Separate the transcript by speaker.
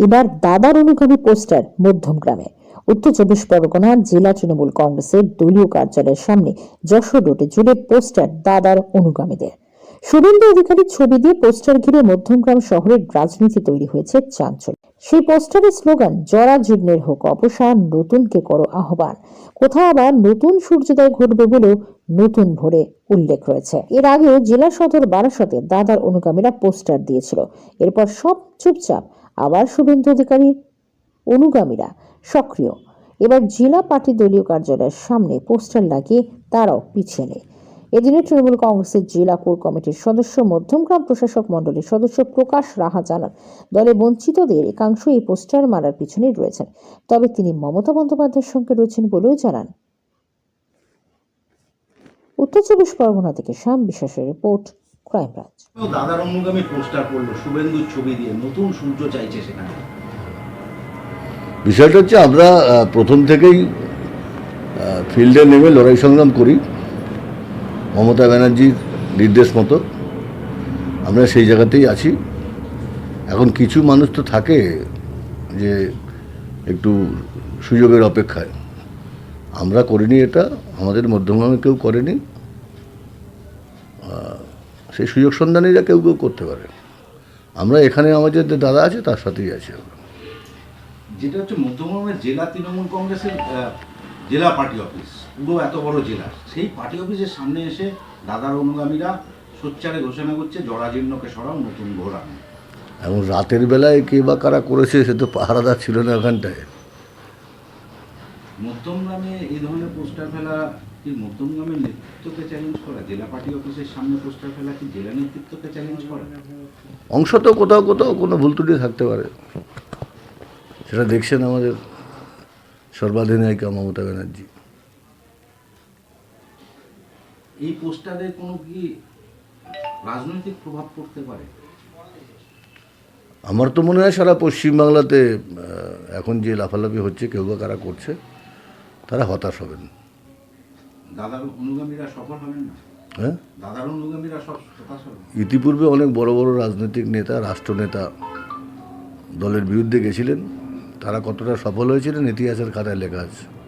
Speaker 1: এবার দাদার অনুগামী পোস্টার মধ্যম গ্রামে। উত্তর চব্বিশ পরগনা জেলা তৃণমূল কংগ্রেসের দলীয় কার্যালয়ের সামনে যশোর রোডে জুড়ে পোস্টার দাদার অনুগামীদের। শুভেন্দু অধিকারীর ছবি দিয়ে পোস্টার ঘিরে মধ্যমগ্রাম শহরের রাজনীতি তৈরি হয়েছে চাঞ্চল সেই পোস্টারের স্লোগান, জরা জীর্ণের হোক অবসান নতুনকে করো আহ্বান। কোথাও আবার নতুন সূর্যোদয় ঘটবে বলেও নতুন ভোরে উল্লেখ রয়েছে। এর আগেও জেলা সদর বারাসতে দাদার অনুগামীরা পোস্টার দিয়েছিল। এরপর সব চুপচাপ আবার শুভেন্দু অধিকারীর অনুগামীরা সক্রিয়। এবার জেলা পার্টি দলীয় কার্যালয়ের সামনে পোস্টার লাগিয়ে তারাও পিছিয়ে নেই। এদিনে তৃণমূল কংগ্রেসের জেলা কোর কমিটির সদস্য মধ্যমগ্রাম প্রশাসক মণ্ডলীর সদস্য প্রকাশ রাহা জানান দলে বঞ্চিতদের একাংশ এই পোস্টার মারার পিছনে রয়েছেন। তবে তিনি মমতা বন্দ্যোপাধ্যায়ের সঙ্গে রয়েছেন বলেও জানান। উত্তর চব্বিশ পরগনা থেকে শ্যাম বিশ্বাসের রিপোর্ট ক্রাইম ব্রাঞ্চ।
Speaker 2: দাদার অনুগামী পোস্টার করল শুভেন্দুর ছবি দিয়ে নতুন সূর্য চাইছে সেখানে।
Speaker 3: বিষয়টা হচ্ছে আমরা আহ, প্রথম থেকেই ফিল্ডে নেমে লড়াই সংগ্রাম করি। মমতা ব্যানার্জির নির্দেশ মতো আমরা সেই জায়গাতেই আছি। এখন কিছু মানুষ তো থাকে যে একটু সুযোগের অপেক্ষায়। আমরা করিনি এটা, আমাদের মধ্যমগ্রামে কেউ করেনি। সেই সুযোগ সন্ধানীরা কেউ কেউ করতে পারে। আমরা এখানে আমাদের যে দাদা আছে, তার সাথেই আছি আমরা।
Speaker 2: যেটা হচ্ছে মধ্যমগ্রামের জেলা তৃণমূল কংগ্রেসের জেলা পার্টি অফিস পুরো এত বড় জেলা। সেই পার্টি অফিসের সামনে এসে দাদার অনুগামীরা সোচ্চারে ঘোষণা করছে জরাজীর্ণকে সরাও নতুন ঘোর আনো
Speaker 3: এবং রাতের বেলায় কে বা কারা করেছে সে তো পাহারাদার ছিল না ওখানটায়।
Speaker 2: মধ্যমগ্রামে এই ধরনের পোস্টার ফেলা কি মধ্যমগ্রামের নেতৃত্বকে চ্যালেঞ্জ করা? জেলা পার্টি অফিসের সামনে পোস্টার ফেলা কি জেলা নেতৃত্বকে চ্যালেঞ্জ করা?
Speaker 3: অংশ তো কোথাও কোথাও কোনো ভুল ত্রুটি থাকতে পারে। সেটা দেখছেন আমাদের সর্বাধিনায়িকা মমতা ব্যানার্জি।
Speaker 2: এই পোস্টারের কোনো কি রাজনৈতিক প্রভাব পড়তে পারে?
Speaker 3: আমার তো মনে হয় সারা পশ্চিমবাংলাতে এখন যে লাফালাফি হচ্ছে কেউ বা কারা করছে তারা হতাশ হবেন।
Speaker 2: দাদার অনুগামীরা সফল হবেন না?
Speaker 3: হ্যাঁ?
Speaker 2: দাদার অনুগামীরা সব হতাশ হবেন?
Speaker 3: ইতিপূর্বে অনেক বড় বড় রাজনৈতিক নেতা রাষ্ট্রনেতা দলের বিরুদ্ধে গেছিলেন। তারা কতটা সফল হয়েছিলেন ইতিহাসের খাতায় লেখা আছে।